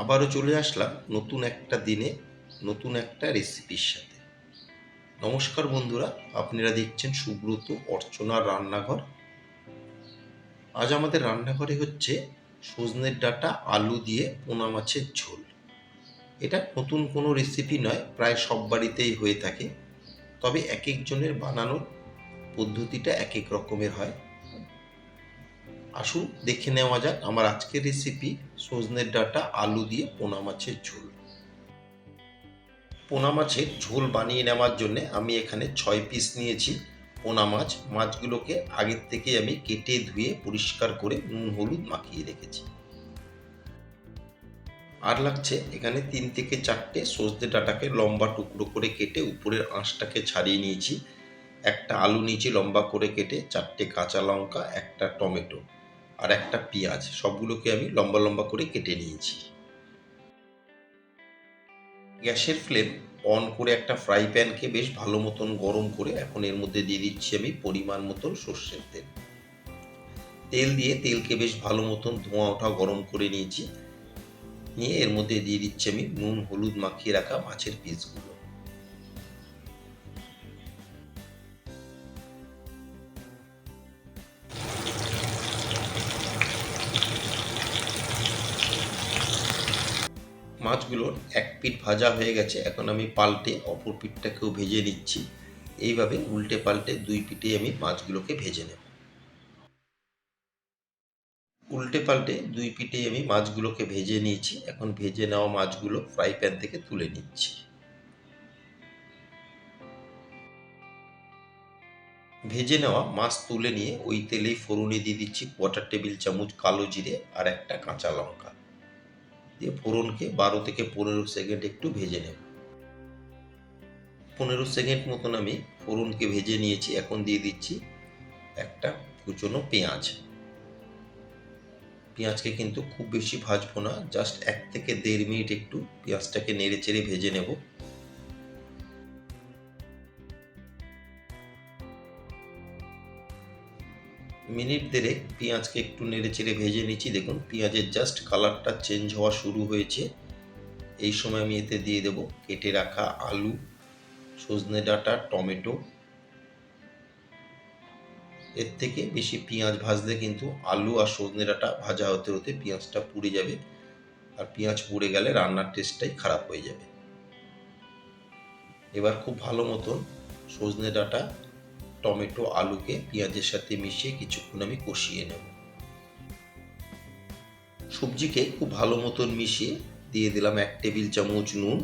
আবারও চলে আসলাম নতুন একটা দিনে, নতুন একটা রেসিপির সাথে। নমস্কার বন্ধুরা, আপনারা দেখছেন সুব্রত অর্চনার রান্নাঘর। আজ আমাদের রান্নাঘরে হচ্ছে সজনের ডাঁটা, আলু দিয়ে পোনা মাছের ঝোল। এটা নতুন কোনো রেসিপি নয়, প্রায় সব বাড়িতেই হয়ে থাকে। তবে এক একজনের বানানোর পদ্ধতিটা এক এক রকমের হয়। আসুন, দেখে নেওয়া যাক আমার আজকের রেসিপি সজনের ডাঁটা, আলু দিয়ে পোনা মাছের ঝোল। পোনা মাছের ঝোল বানিয়ে নেওয়ার জন্য আমি এখানে ছয় পিস নিয়েছি পোনা মাছ। মাছগুলোকে আগের থেকে আমি কেটে ধুয়ে পরিষ্কার করে নুন, হলুদ মাখিয়ে রেখেছি। আর লাগছে এখানে তিন থেকে চারটে সজনে ডাঁটাকে লম্বা টুকরো করে কেটে উপরের আঁশটাকে ছাড়িয়ে নিয়েছি। একটা আলু নিচে লম্বা করে কেটে চারটে কাঁচা লঙ্কা, একটা টমেটো। আর একটা পেঁয়াজ, সবগুলোকে আমি লম্বা লম্বা করে কেটে নিয়েছি। গ্যাসের ফ্লেম অন করে একটা ফ্রাই প্যানকে বেশ ভালো মতন গরম করে এখন এর মধ্যে দিয়ে দিচ্ছি আমি পরিমাণ মতন সর্ষের তেল। তেল দিয়ে তেলকে বেশ ভালো মতন ধোঁয়া ওঠা গরম করে নিয়েছি। নিয়ে এর মধ্যে দিয়ে দিচ্ছি আমি নুন, হলুদ মাখিয়ে রাখা মাছের পিসগুলো। মাছগুলোর এক পিঠ ভাজা হয়ে গেছে, এখন আমি পাল্টে অপর পিঠটাকেও ভেজে নিচ্ছি। এইভাবে উল্টে পাল্টে দুই পিঠে আমি মাছগুলোকে ভেজে নেব। উল্টে পাল্টে দুই পিঠে আমি মাছগুলোকে ভেজে নিয়েছি, এখন ভেজে নেওয়া মাছগুলো ফ্রাই প্যান থেকে তুলে নিচ্ছি। ভেজে নেওয়া মাছ তুলে নিয়ে ওই তেলেই ফোড়নে দিয়ে দিচ্ছি কোয়ার্টার টেবিল চামচ কালো জিরে আর একটা কাঁচা লঙ্কা। দিয়ে ফোড়নকে বারো থেকে পনেরো সেকেন্ড একটু ভেজে নেব। পনেরো সেকেন্ড মতন আমি ফোড়নকে ভেজে নিয়েছি। এখন দিয়ে দিচ্ছি একটা কুচনো পেঁয়াজ। পেঁয়াজকে কিন্তু খুব বেশি ভাজবো না, জাস্ট এক থেকে দেড় মিনিট একটু পেঁয়াজটাকে নেড়ে চেড়ে ভেজে নেব। মিনিট দেড়ে পেঁয়াজকে একটু নেড়ে চেড়ে ভেজে নিচ্ছি। দেখুন, পেঁয়াজের জাস্ট কালারটা চেঞ্জ হওয়া শুরু হয়েছে। এই সময় আমি এতে দিয়ে দেব কেটে রাখা আলু, সজনে ডাঁটা, টমেটো। এর থেকে বেশি পেঁয়াজ ভাজলে কিন্তু আলু আর সজনে ডাঁটা ভাজা হতে হতে পেঁয়াজটা পুড়ে যাবে আর পেঁয়াজ পুড়ে গেলে রান্নার টেস্টটাই খারাপ হয়ে যাবে। এবার খুব ভালো মতন সজনে ডাঁটা টমেটো, আলুকে পেঁয়াজের সাথে মিশিয়ে কিছুক্ষণ আমি কষিয়ে নেব। সবজিকে খুব ভালো মতন মিশিয়ে দিয়ে দিলাম এক টেবিল চামচ নুন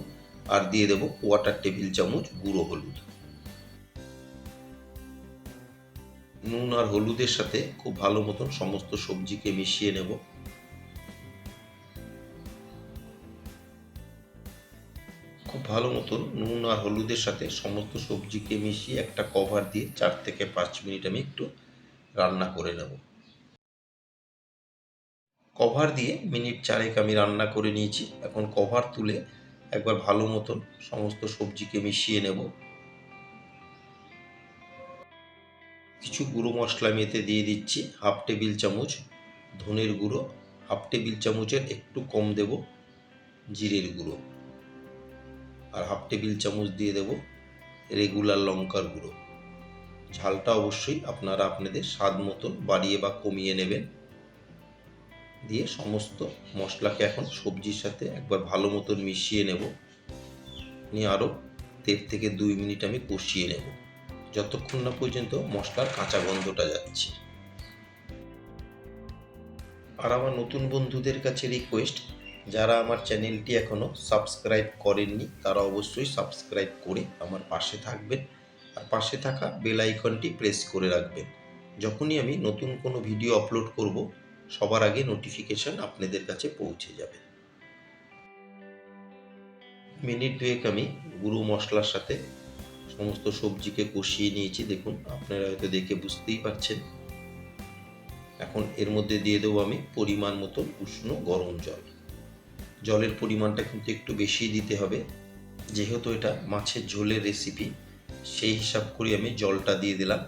আর দিয়ে দেবো কোয়াটার টেবিল চামচ গুঁড়ো হলুদ। নুন আর হলুদের সাথে খুব ভালো মতন সমস্ত সবজিকে মিশিয়ে নেব। ভালো মতন নুন আর হলুদের সাথে সমস্ত সবজিকে মিশিয়ে একটা কভার দিয়ে চার থেকে পাঁচ মিনিট আমি একটু রান্না করে নেব। কভার দিয়ে মিনিট চারেক আমি রান্না করে নিয়েছি। এখন কভার তুলে একবার ভালো মতন সমস্ত সবজিকে মিশিয়ে নেব। কিছু গুঁড়ো মশলা আমি এতে দিয়ে দিচ্ছি, হাফ টেবিল চামচ ধনের গুঁড়ো, হাফ টেবিল চামচের একটু কম দেব জিরের গুঁড়ো। আর হাফ টেবিল চামচ দিয়ে দেব রেগুলার লঙ্কার গুঁড়ো। ঝালটা অবশ্যই আপনারা আপনাদের স্বাদ মতন বাড়িয়ে বা কমিয়ে নেবেন। দিয়ে সমস্ত মশলাকে এখন সবজির সাথে একবার ভালো মতন মিশিয়ে নেব। নিয়ে আরও দেড় থেকে দুই মিনিট আমি কষিয়ে নেব। যতক্ষণ না পর্যন্ত মশলার কাঁচা গন্ধটা যাচ্ছে। আর আমার নতুন বন্ধুদের কাছে রিকোয়েস্ট যারা আমার চ্যানেলটি এখনও সাবস্ক্রাইব করেননি, তারা অবশ্যই সাবস্ক্রাইব করে আমার পাশে থাকবেন। আর পাশে থাকা বেল আইকনটি প্রেস করে রাখবেন। যখনই আমি নতুন কোনো ভিডিও আপলোড করব, সবার আগে নোটিফিকেশন আপনাদের কাছে পৌঁছে যাবে। মিনিট দুয়েক আমি গুঁড়ো মশলার সাথে সমস্ত সবজিকে কষিয়ে নিয়েছি। দেখুন, আপনারা হয়তো দেখে বুঝতেই পারছেন। এখন এর মধ্যে দিয়ে দেবো আমি পরিমাণ মতো উষ্ণ গরম জল। জলের পরিমাণটা কিন্তু একটু বেশি দিতে হবে। যেহেতু এটা মাছের ঝোলের রেসিপি সেই হিসাব করে আমি জলটা দিয়ে দিলাম।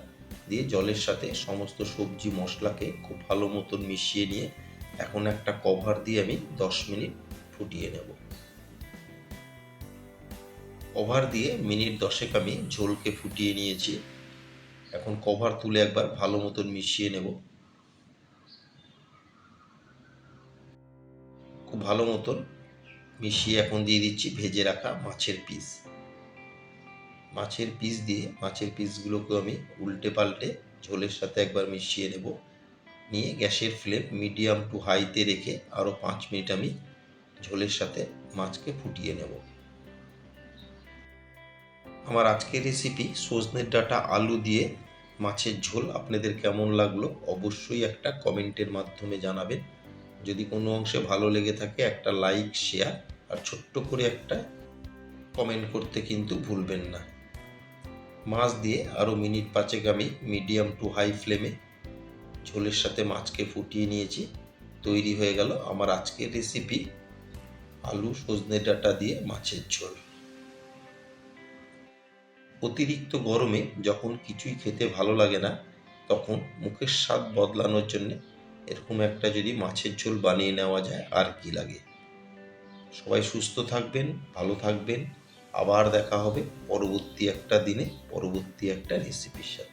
দিয়ে জলের সাথে সমস্ত সবজি, মশলাকে খুব ভালো মতন মিশিয়ে নিয়ে এখন একটা কভার দিয়ে আমি দশ মিনিট ফুটিয়ে নেব। কভার দিয়ে মিনিট দশেক আমি ঝোলকে ফুটিয়ে নিয়েছি। এখন কভার তুলে একবার ভালো মতন মিশিয়ে নেব। খুব ভালো মতন মিশিয়ে এখন দিয়ে দিচ্ছি, ভেজে রাখা মাছের পিস মাছের পিস দিয়ে, মাছের পিসগুলোকে আমি উল্টে পাল্টে ঝোলের সাথে একবার মিশিয়ে নেব। নিয়ে গ্যাসের ফ্লেম মিডিয়াম টু হাইতে রেখে আরও পাঁচ মিনিট আমি ঝোলের সাথে মাছকে ফুটিয়ে নেব। আমার আজকের রেসিপি সজনের ডাটা আলু দিয়ে মাছের ঝোল। আপনাদের কেমন লাগল অবশ্যই একটা কমেন্টের মাধ্যমে জানাবেন। যদি কোনো অংশে ভালো লেগে থাকে, একটা লাইক শেয়ার আর ছোট্ট করে একটা কমেন্ট করতে কিন্তু ভুলবেন না। মাছ দিয়ে আরও মিনিট পাঁচেক আমি মিডিয়াম টু হাই ফ্লেমে ঝোলের সাথে মাছকে ফুটিয়ে নিয়েছি। তৈরি হয়ে গেল আমার আজকের রেসিপি আলু সজনে ডাঁটা দিয়ে মাছের ঝোল। অতিরিক্ত গরমে যখন কিছুই খেতে ভালো লাগে না, তখন মুখের স্বাদ বদলানোর জন্য এরকম একটা যদি মাছের ঝোল বানিয়ে নেওয়া যায়, আর কি লাগে? সবাই সুস্থ থাকবেন, ভালো থাকবেন। আবার দেখা হবে পরবর্তী একটা দিনে, পরবর্তী একটা রেসিপির সাথে।